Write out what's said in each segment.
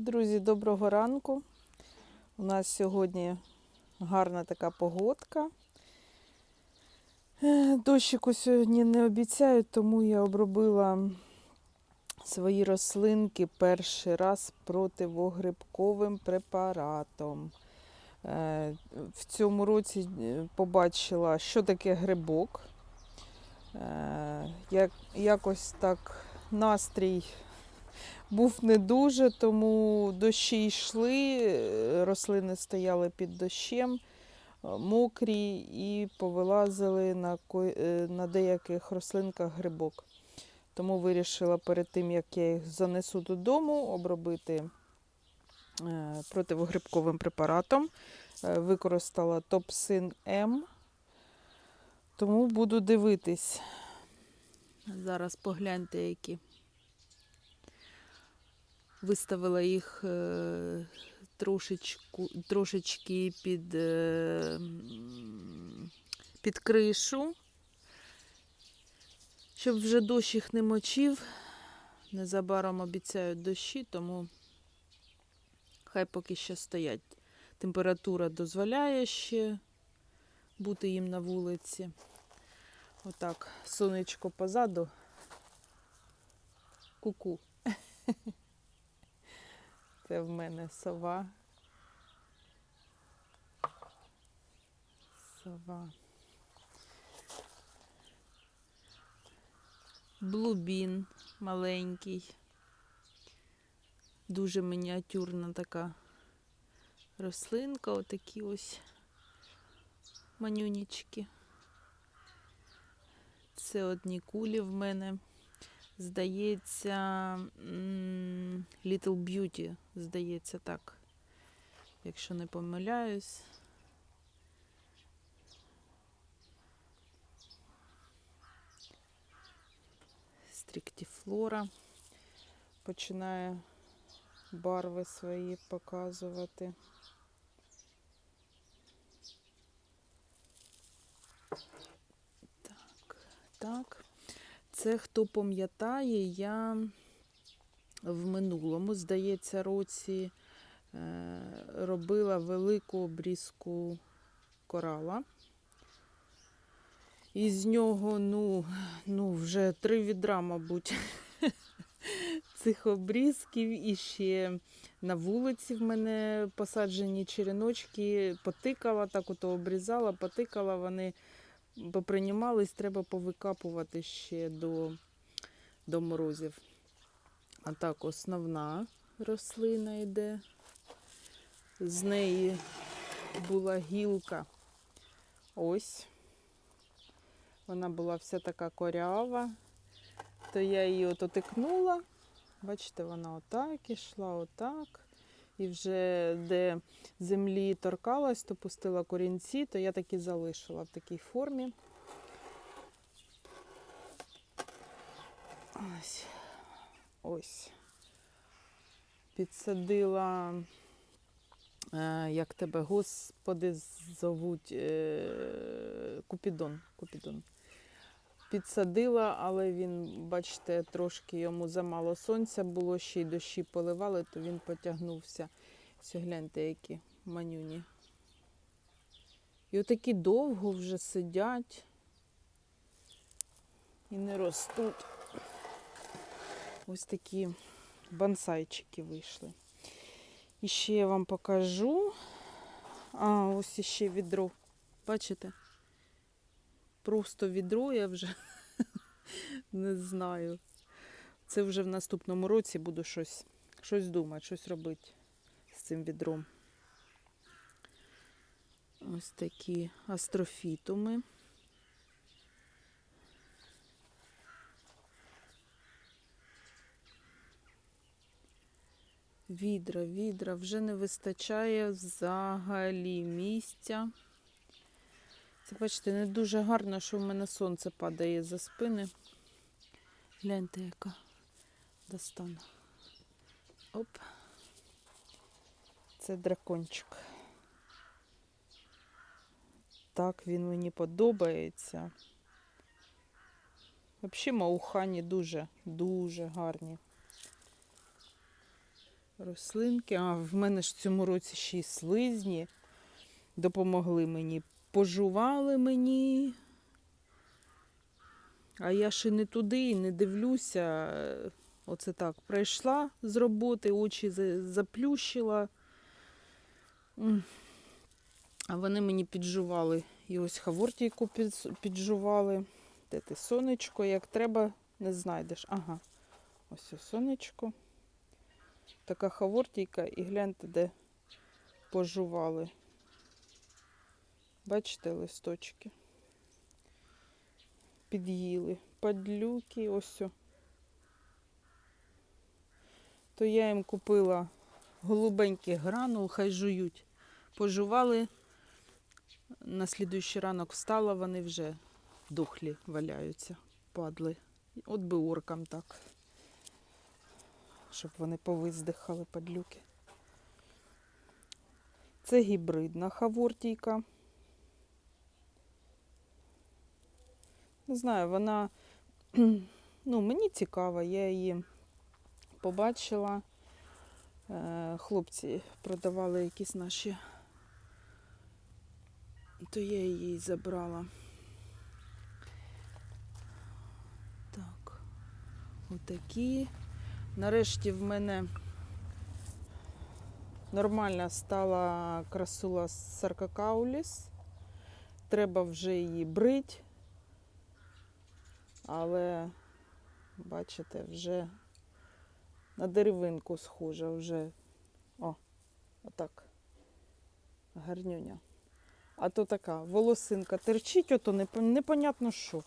Друзі, доброго ранку. У нас сьогодні гарна така погодка. Е, Дощику сьогодні не обіцяють, тому я обробила свої рослинки перший раз противогрибковим препаратом. Е, В цьому році е, побачила, що таке грибок. Якось так настрій був не дуже, тому дощі йшли, е, рослини стояли під дощем, е, мокрі і повилазили на, е, на деяких рослинках грибок. Тому вирішила перед тим, як я їх занесу додому, обробити противогрибковим препаратом. Використала Топсин М. Тому буду дивитись. Зараз погляньте, які. Виставила їх е, трошечку, трошечки під, е, під кришу, щоб вже дощ їх не мочив. Незабаром обіцяють дощі, тому хай поки ще стоять. Температура дозволяє ще бути їм на вулиці. Отак, сонечко позаду. Ку-ку. Це в мене сова. Сова. Блубін маленький. Дуже мініатюрна така рослинка, отакі ось манюнічки. Це одні кулі в мене. Здається, Little Beauty, здається, так. Якщо не помиляюсь. Стріктіфлора починає барви свої показувати. Так, так. Це хто пам'ятає, я в минулому, здається, році е, робила велику обрізку корала. І з нього, ну, ну, вже три відра, мабуть, цих обрізків. І ще на вулиці в мене посаджені череночки, потикала, так ото обрізала, потикала, вони попринімались, треба повикапувати ще до, до морозів. А так, основна рослина йде. З неї була гілка. Ось. Вона була вся така корява. То я її от отикнула. Бачите, вона отак ішла, отак. І вже де землі торкалась, то пустила корінці, то я таки залишила в такій формі. Ось. Ось. Підсадила, е, як тебе, господи, зовуть е, Купідон. Купідон. Підсадила, але він, бачите, трошки йому замало сонця було, ще й дощі поливали, то він потягнувся. Ось гляньте, які манюні. І отакі довго вже сидять і не ростуть. Ось такі бонсайчики вийшли. І ще я вам покажу. А, ось іще відро. Бачите? Просто відро я вже не знаю. Це вже в наступному році буду щось, щось думати, щось робити з цим відром. Ось такі астрофітуми. Відра, відра, вже не вистачає взагалі місця. Це, бачите, не дуже гарно, що в мене сонце падає за спини. Гляньте, яка достану. Оп. Це дракончик. Так він мені подобається. Взагалі маухані дуже, дуже гарні. рослинки. А в мене ж в цьому році ще й слизні допомогли мені. Пожували мені. А я ще не туди і не дивлюся. Оце так. Прийшла з роботи, очі заплющила. А вони мені піджували. І ось хавортійку піджували. Де ти сонечко, як треба, не знайдеш. Ага. Ось сонечко. Така хавортійка, і гляньте, де пожували. Бачите листочки? Під'їли. Падлюки, ось. о. То я їм купила голубеньких гранул, хай жують. Пожували. На слідуючий ранок встала, вони вже духлі валяються, падли. От би оркам так. Щоб вони повиздихали падлюки. Це гібридна хавортійка. Не знаю, вона ну, мені цікава, я її побачила. Е, Хлопці продавали якісь наші, то я її забрала. Так, отакі. Нарешті в мене нормальна стала красула саркакауліс. Треба вже її брить. Але, бачите, вже на деревинку схожа, вже о, отак. Гарнюня. А то така волосинка терчить, ото непонятно що.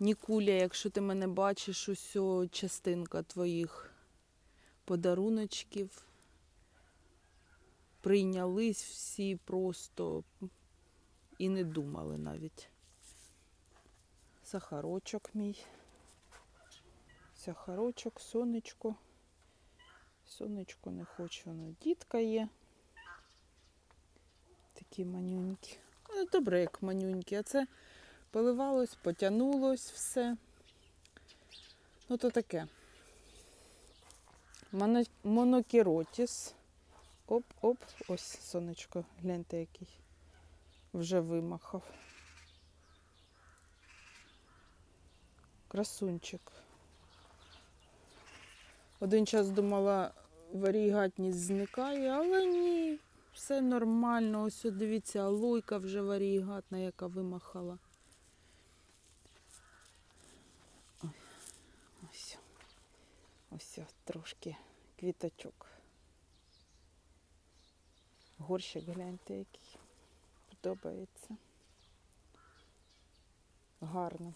Нікуля, якщо ти мене бачиш, усьо частинка твоїх подаруночків. Прийнялись всі просто і не думали навіть. Сахарочок мій. Сахарочок, сонечко. Сонечко не хочу, воно дітка є. Такі манюнькі. Ну, добре, як манюнькі, а це поливалось, потягнулось все. Ну, то таке. Моно- Монокеротіс. Оп-оп, ось сонечко, гляньте який. Вже вимахав. Красунчик. Один час думала, варігатність зникає, але ні, все нормально. Ось дивіться, алойка вже варігатна, яка вимахала. Ой, Ось, ось трошки квіточок. Горщик гляньте, який подобається. Гарно.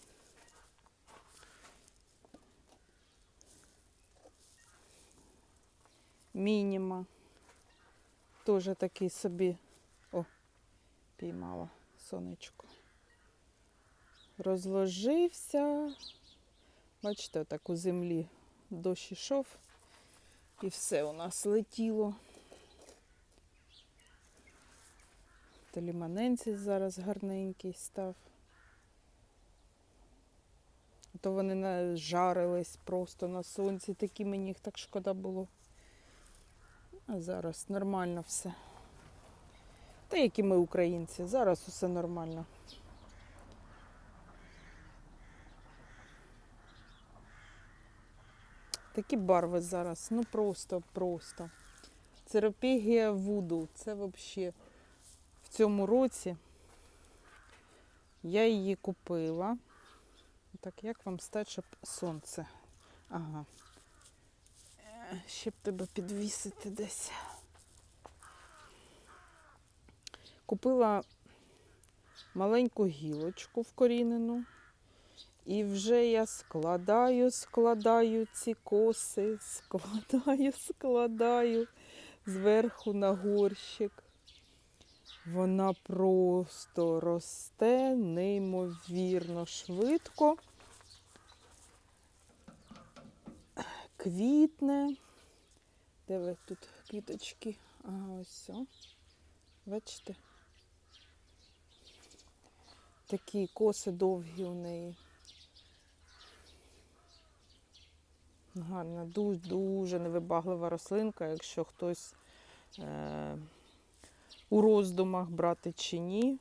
Мініма. Теж такий собі. О, піймала сонечко. Розложився. Бачите, так у землі дощ ішов. І все у нас летіло. Таліманенці зараз гарненький став. То вони жарились просто на сонці, такі мені їх так шкода було. А зараз нормально все. Та які ми українці, зараз усе нормально. Такі барви зараз, ну просто, просто. Церапегія Вуду. Це взагалі в цьому році я її купила. Так, як вам стати, щоб сонце? Ага. Ще б тебе підвісити десь. Купила маленьку гілочку вкорінену. І вже я складаю, складаю ці коси, складаю, складаю зверху на горщик. Вона просто росте неймовірно швидко. Квітне. Де ви тут квіточки? Ага, ось. Бачите? Такі коси довгі у неї. Гарна, дуже, дуже невибаглива рослинка, якщо хтось е, у роздумах брати чи ні,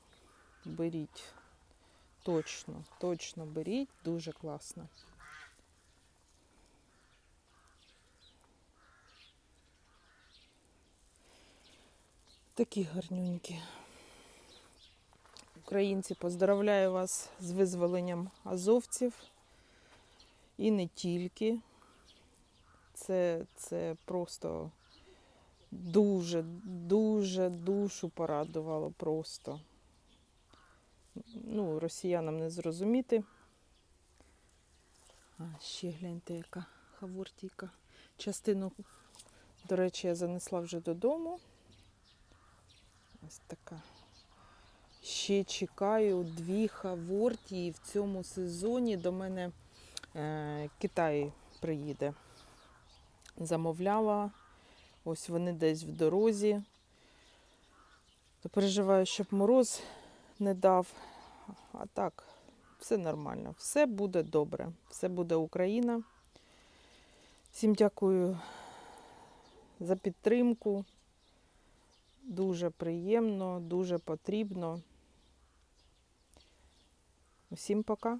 беріть. Точно, точно беріть, дуже класно. Такі гарнюнькі. Українці, поздравляю вас з визволенням азовців. І не тільки. Це, це просто дуже, дуже душу порадувало просто. Ну, росіянам не зрозуміти. А, ще гляньте, яка хавортійка. Частину, до речі, я занесла вже додому. Ось така. Ще чекаю дві хавортії в цьому сезоні. До мене е, Китай приїде. Замовляла. Ось вони десь в дорозі. Переживаю, щоб мороз не дав. А так, все нормально. Все буде добре. Все буде Україна. Всім дякую за підтримку. Дуже приємно, дуже потрібно. Усім пока.